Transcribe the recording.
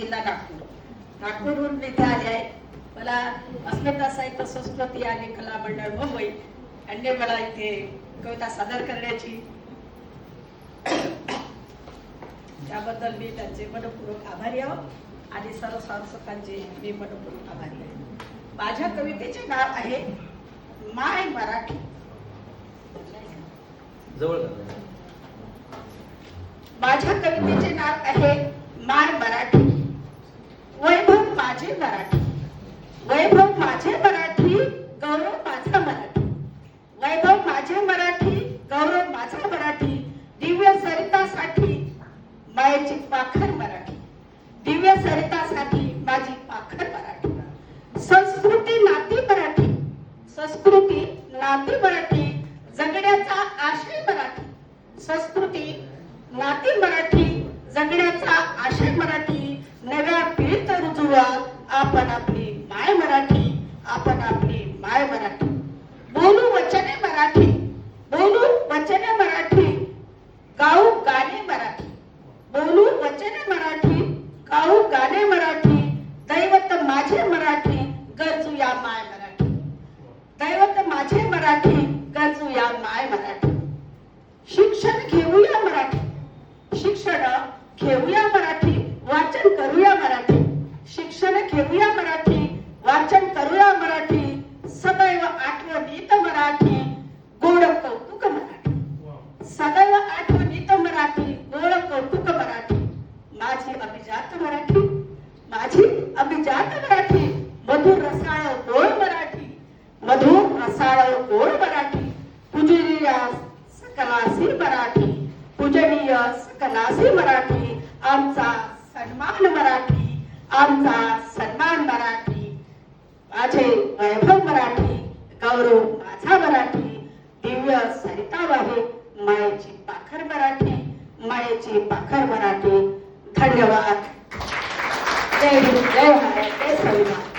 जिल्हा नागपूर. नागपूरहून इथे आले आहे मला अस्मिता साहित्य संस्कृती आणि कला मंडळ मुंबई यांनी मला इथे कविता सादर करण्याची. त्याबद्दल मी त्यांचे मनपूर्वक आभारी आहो. आणि सर्व सांसकांचे मी मनपूर्वक आभारी आहे. माझ्या कवितेचे नाव आहे माय मराठी. जवळ? माझ्या कवितेचे नाव आहे माय मराठी. मायेची पाखर मराठी. दिव्य सरितासाठी माझी पाखर मराठी. संस्कृती नाती मराठी. संस्कृती नाती मराठी. जगण्याचा आशय मराठी. संस्कृती नाती मराठी. जगण्याचा आशय मराठी. नव्या पिढीत रुजुवा आपण आपली माय मराठी. आपण आपली माय मराठी. बोलू वचने मराठी. मराठी गरजूया माय मराठी. शिक्षण घेऊया मराठी. शिक्षण घेऊया मराठी वाचन करूया मराठी. शिक्षण घेऊया मराठी वाचन करूया मराठी. सदैव आठवणीत मराठी गोड कौतुक मराठी. सदैव आठवणीत मराठी गोड कौतुक मराठी. माझी अभिजात मराठी माझी अभिजात मराठी मधुर रसाळ मधुर रसाळ मराठी पूजनीय सकलासी मराठी. पूजनीय सकलासी मराठी. आमचा सन्मान मराठी. आमचा सन्मान मराठी. माझे वैभव मराठी. गौरव माझा मराठी. दिव्य सरिता वाहे मायेची पाखर मराठी. मायेची पाखर मराठी. धन्यवाद. जय हिंद. जय महाराज जय संविधान